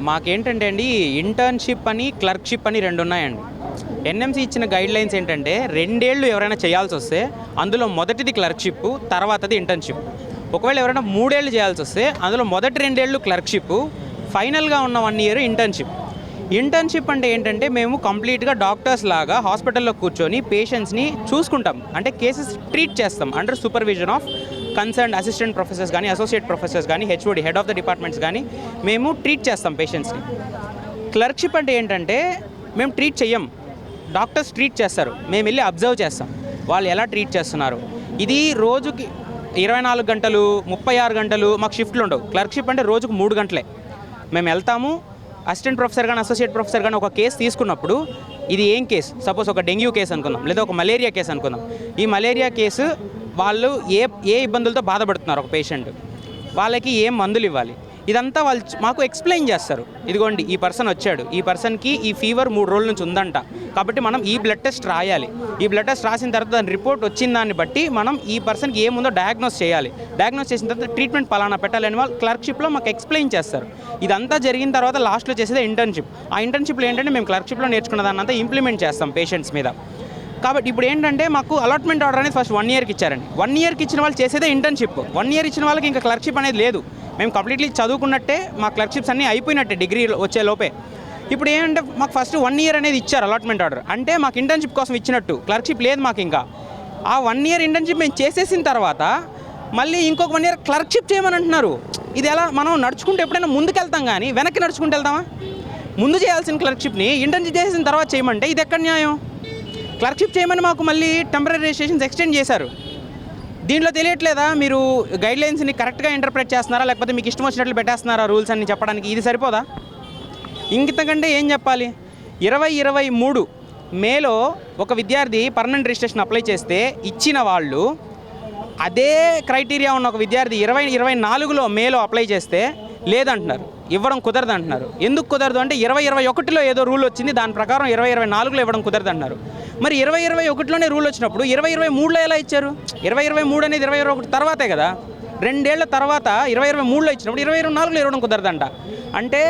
మాకేంటంటే అండి ఇంటర్న్షిప్ అని క్లర్క్షిప్ అని రెండు ఉన్నాయండి ఎన్ఎంసీ ఇచ్చిన గైడ్ లైన్స్ ఏంటంటే రెండేళ్ళు ఎవరైనా చేయాల్సి వస్తే అందులో మొదటిది క్లర్క్షిప్ తర్వాతది ఇంటర్న్షిప్ ఒకవేళ ఎవరైనా మూడేళ్ళు చేయాల్సి వస్తే అందులో మొదటి రెండేళ్ళు క్లర్క్షిప్ ఫైనల్గా ఉన్న వన్ ఇయర్ ఇంటర్న్షిప్ ఇంటర్న్షిప్ అంటే ఏంటంటే మేము కంప్లీట్గా డాక్టర్స్ లాగా హాస్పిటల్లో కూర్చొని పేషెంట్స్ని చూసుకుంటాం. అంటే కేసెస్ ట్రీట్ చేస్తాం. Under supervision of concern assistant professors కానీ అసోసియేట్ ప్రొఫెసర్స్ కానీ HOD head of the departments కానీ మేము ట్రీట్ చేస్తాం పేషెంట్స్ని క్లర్క్షిప్ అంటే ఏంటంటే మేము ట్రీట్ చెయ్యం. డాక్టర్స్ ట్రీట్ చేస్తారు. మేము వెళ్ళి అబ్జర్వ్ చేస్తాం. వాళ్ళు ఎలా ట్రీట్ చేస్తున్నారు. ఇది రోజుకి ఇరవై నాలుగు గంటలు ముప్పై ఆరు గంటలు మాకు షిఫ్ట్లు ఉండవు. క్లర్క్షిప్ అంటే రోజుకు మూడు గంటలే. మేము వెళ్తాము అసిస్టెంట్ ప్రొఫెసర్ కానీ అసోసియేట్ ప్రొఫెసర్ కానీ ఒక కేసు తీసుకున్నప్పుడు ఇది ఏం కేసు? సపోజ్ ఒక డెంగ్యూ కేసు అనుకుందాం లేదా ఒక మలేరియా కేసు అనుకుందాం. ఈ మలేరియా కేసు వాళ్ళు ఏ ఏ ఇబ్బందులతో బాధపడుతున్నారు ఒక పేషెంట్? వాళ్ళకి ఏం మందులు ఇవ్వాలి? ఇదంతా వాళ్ళు మాకు ఎక్స్ప్లెయిన్ చేస్తారు. ఇదిగోండి ఈ పర్సన్ వచ్చాడు. ఈ పర్సన్కి ఈ ఫీవర్ మూడు రోజుల నుంచి ఉందంట. కాబట్టి మనం ఈ బ్లడ్ టెస్ట్ రాయాలి. ఈ బ్లడ్ టెస్ట్ రాసిన తర్వాత దాని రిపోర్ట్ వచ్చిన దాన్ని బట్టి మనం ఈ పర్సన్కి ఏముందో డయాగ్నోస్ చేయాలి. డయాగ్నోస్ చేసిన తర్వాత ట్రీట్మెంట్ పలానా పెట్టాలని వాళ్ళు క్లర్క్షిప్లో మాకు ఎక్స్ప్లెయిన్ చేస్తారు. ఇదంతా జరిగిన తర్వాత లాస్ట్లో చేసేది ఇంటర్న్షిప్. ఆ ఇంటర్న్షిప్లో ఏంటంటే మేము క్లర్క్షిప్లో నేర్చుకున్న దాన్ని అంతా ఇంప్లిమెంట్ చేస్తాం పేషెంట్స్ మీద. కాబట్టి ఇప్పుడు ఏంటంటే మాకు అలాట్మెంట్ ఆర్డర్ అనేది ఫస్ట్ వన్ ఇయర్కి ఇచ్చారండి. వన్ ఇయర్కి ఇచ్చిన వాళ్ళు చేసేదే ఇంటర్న్షిప్. వన్ ఇయర్ ఇచ్చిన వాళ్ళకి ఇంకా క్లర్క్షిప్ అనేది లేదు. మేము కంప్లీట్లీ చదువుకున్నట్టే మా క్లర్క్షిప్స్ అన్నీ అయిపోయినట్టే డిగ్రీ వచ్చే లోపే. ఇప్పుడు ఏంటంటే మాకు ఫస్ట్ వన్ ఇయర్ అనేది ఇచ్చారు అలాట్మెంట్ ఆర్డర్ అంటే మాకు ఇంటర్న్షిప్ కోసం ఇచ్చినట్టు. క్లర్క్షిప్ లేదు మాకు ఇంకా. ఆ వన్ ఇయర్ ఇంటర్న్షిప్ మేము చేసేసిన తర్వాత మళ్ళీ ఇంకొక వన్ ఇయర్ క్లర్క్షిప్ చేయమని అంటున్నారు. ఇది ఎలా? మనం నడుచుకుంటే ఎప్పుడైనా ముందుకెళ్తాం కానీ వెనక్కి నడుచుకుంటూ వెళ్తామా? ముందు చేయాల్సిన క్లర్క్షిప్ని ఇంటర్న్షిప్ చేసిన తర్వాత చేయమంటే ఇది ఎక్కడ న్యాయం? క్లర్క్షిప్ చేయమని మాకు మళ్ళీ టెంపరీ రిజిస్ట్రేషన్స్ ఎక్స్టెండ్ చేశారు. దీంట్లో తెలియట్లేదా? మీరు గైడ్ లైన్స్ని కరెక్ట్గా ఇంటర్ప్రెట్ చేస్తున్నారా? లేకపోతే మీకు ఇష్టం వచ్చినట్లు పెట్టేస్తున్నారా రూల్స్ అన్ని చెప్పడానికి? ఇది సరిపోదా? ఇంకింతకంటే ఏం చెప్పాలి? ఇరవై ఇరవై మూడు మేలో ఒక విద్యార్థి పర్మనెంట్ రిజిస్ట్రేషన్ అప్లై చేస్తే ఇచ్చిన వాళ్ళు అదే క్రైటీరియా ఉన్న ఒక విద్యార్థి ఇరవై ఇరవై నాలుగులో మేలో అప్లై చేస్తే లేదంటున్నారు. ఇవ్వడం కుదరదు అంటున్నారు ఎందుకు కుదరదు అంటే ఇరవై ఇరవై ఒకటిలో ఏదో రూల్ వచ్చింది. దాని ప్రకారం ఇరవై ఇరవై నాలుగులో ఇవ్వడం కుదరదు అంటున్నారు మరి ఇరవై ఇరవై ఒకటిలోనే రూల్ వచ్చినప్పుడు ఇరవై ఇరవై మూడులో ఎలా ఇచ్చారు? ఇరవై ఇరవై మూడు అనేది ఇరవై ఇరవై ఒకటి తర్వాతే కదా? రెండేళ్ళ తర్వాత ఇరవై ఇరవై మూడులో ఇచ్చినప్పుడు ఇరవై ఇరవై నాలుగులో ఇవ్వడం కుదరదంట. అంటే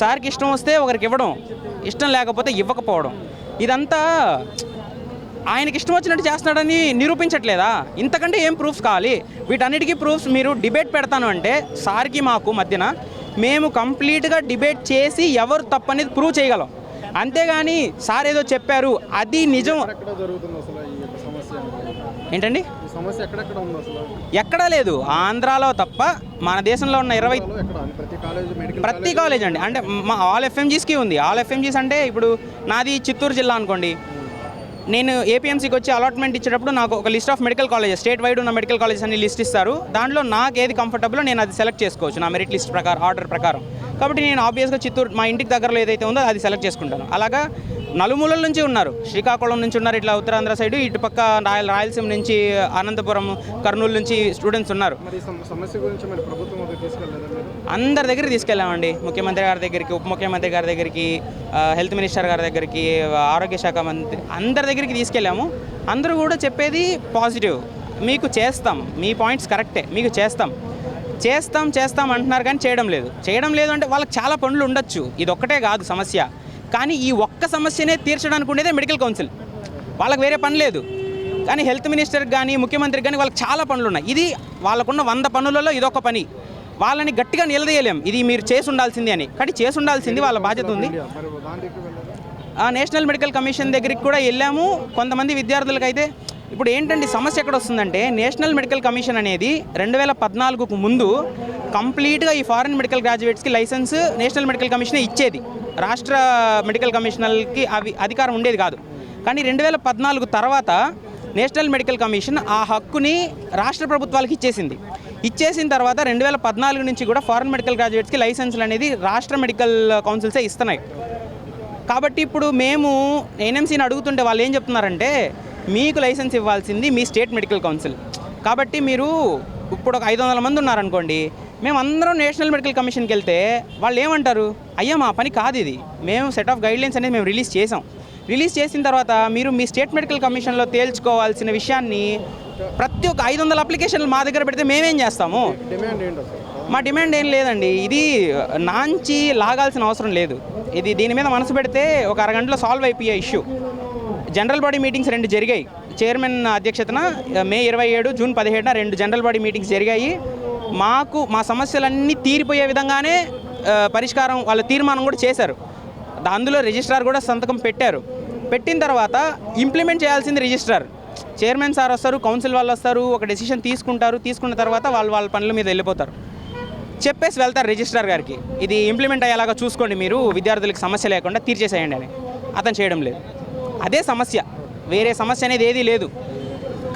సార్కి ఇష్టం వస్తే ఒకరికి ఇవ్వడం ఇష్టం లేకపోతే ఇవ్వకపోవడం. ఇదంతా ఆయనకి ఇష్టం వచ్చినట్టు చేస్తున్నాడని నిరూపించట్లేదా? ఇంతకంటే ఏం ప్రూఫ్స్ కావాలి? వీటన్నిటికీ ప్రూఫ్స్ మీరు డిబేట్ పెడతాను అంటే సార్కి మాకు మధ్యన మేము కంప్లీట్గా డిబేట్ చేసి ఎవరు తప్పనేది ప్రూవ్ చేయగలం. అంతేగాని సార్ ఏదో చెప్పారు అది నిజం? ఏంటండి? ఎక్కడా లేదు. ఆంధ్రాలో తప్ప మన దేశంలో ఉన్న ఇరవై ప్రతి కాలేజ్ అండి. అంటే మా ఆల్ ఎఫ్ఎంజీస్కి ఉంది. ఆల్ ఎఫ్ఎంజీస్ అంటే ఇప్పుడు నాది చిత్తూరు జిల్లా అనుకోండి. నేను ఏపీఎంసీకి వచ్చి అలాట్మెంట్ ఇచ్చేటప్పుడు నాకు ఒక list of medical colleges state wide ఉన్న మెడికల్ కాలేజెస్ అన్ని లిస్ట్ ఇస్తారు. దాంట్లో నాకు ఏది కంఫర్టబుల్లో నేను అది సెలెక్ట్ చేసుకోవచ్చు. నా మెరిట్ లిస్ట్ ప్రకారం ఆర్డర్ ప్రకారం. కాబట్టి నేను ఆబ్వియస్గా చిత్తూరు మా ఇంటికి దగ్గరలో ఏదైతే ఉందో అది సెలెక్ట్ చేసుకుంటాను. అలాగా నలుమూలల నుంచి ఉన్నారు. శ్రీకాకుళం నుంచి ఉన్నారు ఇట్లా ఉత్తరాంధ్ర సైడ్ ఇటుపక్క రాయల రాయలసీమ నుంచి అనంతపురం కర్నూలు నుంచి స్టూడెంట్స్ ఉన్నారు. అందరి దగ్గరికి తీసుకెళ్ళామండి. ముఖ్యమంత్రి గారి దగ్గరికి ఉప ముఖ్యమంత్రి గారి దగ్గరికి హెల్త్ మినిస్టర్ గారి దగ్గరికి ఆరోగ్య శాఖ మంత్రి అందరి దగ్గరికి తీసుకెళ్ళాము. అందరూ కూడా చెప్పేది పాజిటివ్ మీకు చేస్తాం. మీ పాయింట్స్ కరెక్టే మీకు చేస్తాం. చేస్తాం చేస్తాం అంటున్నారు కానీ చేయడం లేదు. చేయడం లేదు అంటే వాళ్ళకి చాలా పనులు ఉండొచ్చు. ఇది ఒక్కటే కాదు సమస్య. కానీ ఈ ఒక్క సమస్యనే తీర్చడానికి ఉండేదే మెడికల్ కౌన్సిల్ వాళ్ళకి వేరే పని లేదు. కానీ హెల్త్ మినిస్టర్కి కానీ ముఖ్యమంత్రికి కానీ వాళ్ళకి చాలా పనులు ఉన్నాయి. ఇది వాళ్ళకున్న వంద పనులలో ఇదొక పని. వాళ్ళని గట్టిగా నిలదీయలేం. ఇది మీరు చేసి ఉండాల్సింది అని. కానీ చేసి ఉండాల్సింది వాళ్ళ బాధ్యత ఉంది. ఆ నేషనల్ మెడికల్ కమిషన్ దగ్గరికి కూడా వెళ్ళాము. కొంతమంది విద్యార్థులకైతే ఇప్పుడు ఏంటంటే సమస్య ఎక్కడ వస్తుందంటే నేషనల్ మెడికల్ కమిషన్ అనేది రెండు వేల పద్నాలుగుకు ముందు కంప్లీట్గా ఈ ఫారెన్ మెడికల్ గ్రాడ్యుయేట్స్కి లైసెన్స్ నేషనల్ మెడికల్ కమిషనే ఇచ్చేది. రాష్ట్ర మెడికల్ కమిషనర్కి అవి అధికారం ఉండేది కాదు. కానీ రెండు వేల పద్నాలుగు తర్వాత నేషనల్ మెడికల్ కమిషన్ ఆ హక్కుని రాష్ట్ర ప్రభుత్వాలకు ఇచ్చేసింది. ఇచ్చేసిన తర్వాత రెండు వేల పద్నాలుగు నుంచి కూడా ఫారెన్ మెడికల్ గ్రాడ్యుయేట్స్కి లైసెన్సులు అనేది రాష్ట్ర మెడికల్ కౌన్సిల్సే ఇస్తున్నాయి. కాబట్టి ఇప్పుడు మేము ఎన్ఎంసీని అడుగుతుంటే వాళ్ళు ఏం చెప్తున్నారంటే మీకు లైసెన్స్ ఇవ్వాల్సింది మీ స్టేట్ మెడికల్ కౌన్సిల్. కాబట్టి మీరు ఇప్పుడు ఒక ఐదు వందల మంది ఉన్నారనుకోండి మేము అందరం నేషనల్ మెడికల్ కమిషన్కి వెళ్తే వాళ్ళు ఏమంటారు? అయ్యా మా పని కాదు ఇది. మేము సెట్ ఆఫ్ గైడ్లైన్స్ అనేది మేము రిలీజ్ చేసాం. రిలీజ్ చేసిన తర్వాత మీరు మీ స్టేట్ మెడికల్ కమిషన్లో తేల్చుకోవాల్సిన విషయాన్ని ప్రతి ఒక్క ఐదు వందల అప్లికేషన్లు మా దగ్గర పెడితే మేమేం చేస్తాము? మా డిమాండ్ ఏం లేదండి. ఇది నాంచి లాగాల్సిన అవసరం లేదు. ఇది దీని మీద మనసు పెడితే ఒక అరగంటలో సాల్వ్ అయిపోయే ఇష్యూ. జనరల్ బాడీ మీటింగ్స్ రెండు జరిగాయి. చైర్మన్ అధ్యక్షతన మే ఇరవై ఏడు జూన్ పదిహేడున రెండు జనరల్ బాడీ మీటింగ్స్ జరిగాయి. మాకు మా సమస్యలన్నీ తీరిపోయే విధంగానే పరిష్కారం వాళ్ళ తీర్మానం కూడా చేశారు. అందులో రిజిస్ట్రార్ కూడా సంతకం పెట్టారు. పెట్టిన తర్వాత ఇంప్లిమెంట్ చేయాల్సింది రిజిస్ట్రార్. చైర్మన్ సార్ వస్తారు కౌన్సిల్ వాళ్ళు వస్తారు ఒక డెసిషన్ తీసుకుంటారు. తీసుకున్న తర్వాత వాళ్ళు వాళ్ళ పనుల మీద వెళ్ళిపోతారు. చెప్పేసి వెళ్తారు రిజిస్ట్రార్ గారికి. ఇది ఇంప్లిమెంట్ అయ్యేలాగా చూసుకోండి మీరు విద్యార్థులకు సమస్య లేకుండా తీర్చేసేయండి అని. అతను చేయడం లేదు. అదే సమస్య. వేరే సమస్య అనేది ఏదీ లేదు.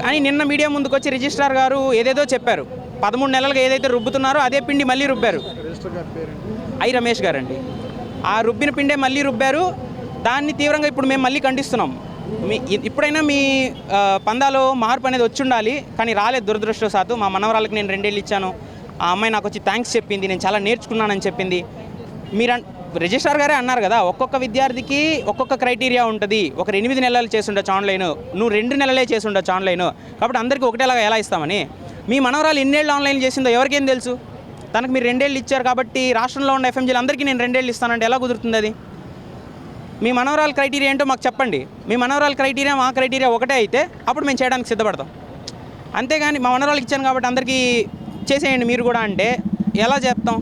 కానీ నిన్న మీడియా ముందుకు వచ్చి రిజిస్ట్రార్ గారు ఏదేదో చెప్పారు. పదమూడు నెలలుగా ఏదైతే రుబ్బుతున్నారో అదే పిండి మళ్ళీ రుబ్బారు. ఐ రమేష్ గారండి. ఆ రుబ్బిన పిండే మళ్ళీ రుబ్బారు. దాన్ని తీవ్రంగా ఇప్పుడు మేము మళ్ళీ ఖండిస్తున్నాం. మీ ఇప్పుడైనా మీ పందాలో మార్పు అనేది వచ్చి ఉండాలి. కానీ రాలేదు దురదృష్టవశాత్తు. మా మనవరాళ్ళకి నేను రెండేళ్ళు ఇచ్చాను. ఆ అమ్మాయి నాకు వచ్చి థ్యాంక్స్ చెప్పింది. నేను చాలా నేర్చుకున్నానని చెప్పింది. మీరు రిజిస్ట్రార్ గారే అన్నారు కదా ఒక్కొక్క విద్యార్థికి ఒక్కొక్క క్రైటీరియా ఉంటుంది. ఒకరు ఎనిమిది నెలలు చేసి ఆన్లైన్ నువ్వు రెండు నెలలే చేసి ఆన్లైన్. కాబట్టి అందరికీ ఒకటేలాగా ఎలా ఇస్తామని. మీ మనవరాలు ఎన్నేళ్ళు ఆన్లైన్ చేసిందో ఎవరికేం తెలుసు? తనకు మీరు రెండేళ్ళు ఇచ్చారు కాబట్టి రాష్ట్రంలో ఉన్న ఎఫ్ఎంజీలు అందరికీ నేను రెండేళ్ళు ఇస్తానంటే ఎలా కుదురుతుంది అది? మీ మనవరాల క్రైటీరియా ఏంటో మాకు చెప్పండి. మీ మనవరాల క్రైటీరియా మా క్రైటీరియా ఒకటే అయితే అప్పుడు మేము చేయడానికి సిద్ధపడతాం. అంతేగాని మా మనవరాలకు ఇచ్చాను కాబట్టి అందరికీ చేసేయండి మీరు కూడా అంటే ఎలా చేస్తాం?